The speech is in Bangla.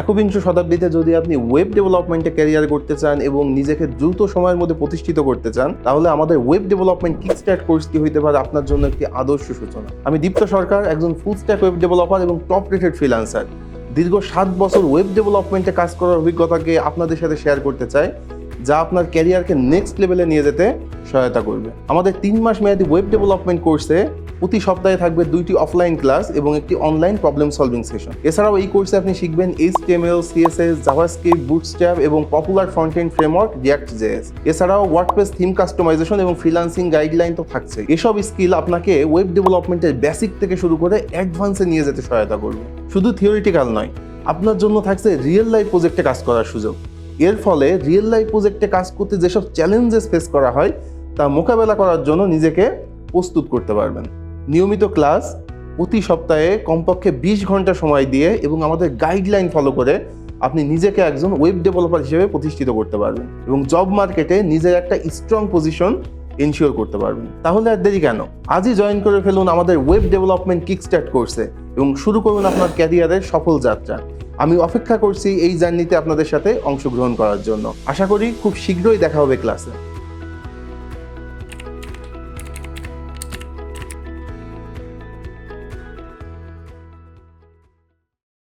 একবিংশ শতাব্দীতে যদি আপনি ওয়েব ডেভেলপমেন্টে ক্যারিয়ার করতে চান এবং নিজেকে দ্রুত সময়ের মধ্যে প্রতিষ্ঠিত করতে চান, তাহলে আমাদের ওয়েব ডেভেলপমেন্ট কিক স্টার্ট কোর্সটি হইতে পারে আপনার জন্য একটি আদর্শ সূচনা। আমি দীপ্ত সরকার, একজন ফুল স্ট্যাক ওয়েব ডেভেলপার এবং টপ রেটেড ফ্রিলান্সার দীর্ঘ সাত বছর ওয়েব ডেভেলপমেন্টে কাজ করার অভিজ্ঞতাকে আপনাদের সাথে শেয়ার করতে চাই। যা আপনার ক্যারিয়ারকে নেক্সট লেভেলে নিয়ে যেতে সহায়তা করবে। আমাদের তিন মাস মেয়াদী ওয়েব ডেভেলপমেন্ট কোর্সে প্রতি সপ্তাহে থাকবে দুইটি অফলাইন ক্লাস এবং একটি অনলাইন প্রবলেম সলভিং সেশন এছাড়াও এই কোর্সে আপনি শিখবেন এইচটিএমএল সিএসএস জাভাস্ক্রিপ্ট বুটস্ট্র্যাপ এবং popular front end framework React JS এছাড়াও ওয়ার্ডপ্রেস থিম কাস্টমাইজেশন এবং ফ্রিলান্সিং গাইডলাইন তো থাকছে। এসব স্কিল আপনাকে ওয়েব ডেভেলপমেন্টের বেসিক থেকে শুরু করে অ্যাডভান্সে নিয়ে যেতে সহায়তা করবে। শুধু থিওরিটিক্যাল নয়, আপনার জন্য থাকছে রিয়েল লাইফ প্রজেক্টে কাজ করার সুযোগ। এর ফলে রিয়েল লাইফ প্রজেক্টে কাজ করতে যেসব চ্যালেঞ্জেস ফেস করা হয়, তা মোকাবেলা করার জন্য নিজেকে প্রস্তুত করতে পারবেন। নিয়মিত ক্লাস প্রতি সপ্তাহে কমপক্ষে বিশ ঘণ্টা সময় দিয়ে এবং আমাদের গাইডলাইন ফলো করে আপনি নিজেকে একজন ওয়েব ডেভেলপার হিসেবে প্রতিষ্ঠিত করতে পারবেন। এবং জব মার্কেটে নিজের একটা স্ট্রং পজিশন এনশিওর করতে পারবেন। তাহলে আর দেরি কেন? আজই জয়েন করে ফেলুন আমাদের ওয়েব ডেভেলপমেন্ট কিক স্টার্ট কোর্সে এবং শুরু করুন আপনার ক্যারিয়ারের সফল যাত্রা। আমি অপেক্ষা করছি এই জার্নিতে আপনাদের সাথে অংশগ্রহণ করার জন্য। আশা করি খুব শীঘ্রই দেখা হবে ক্লাসে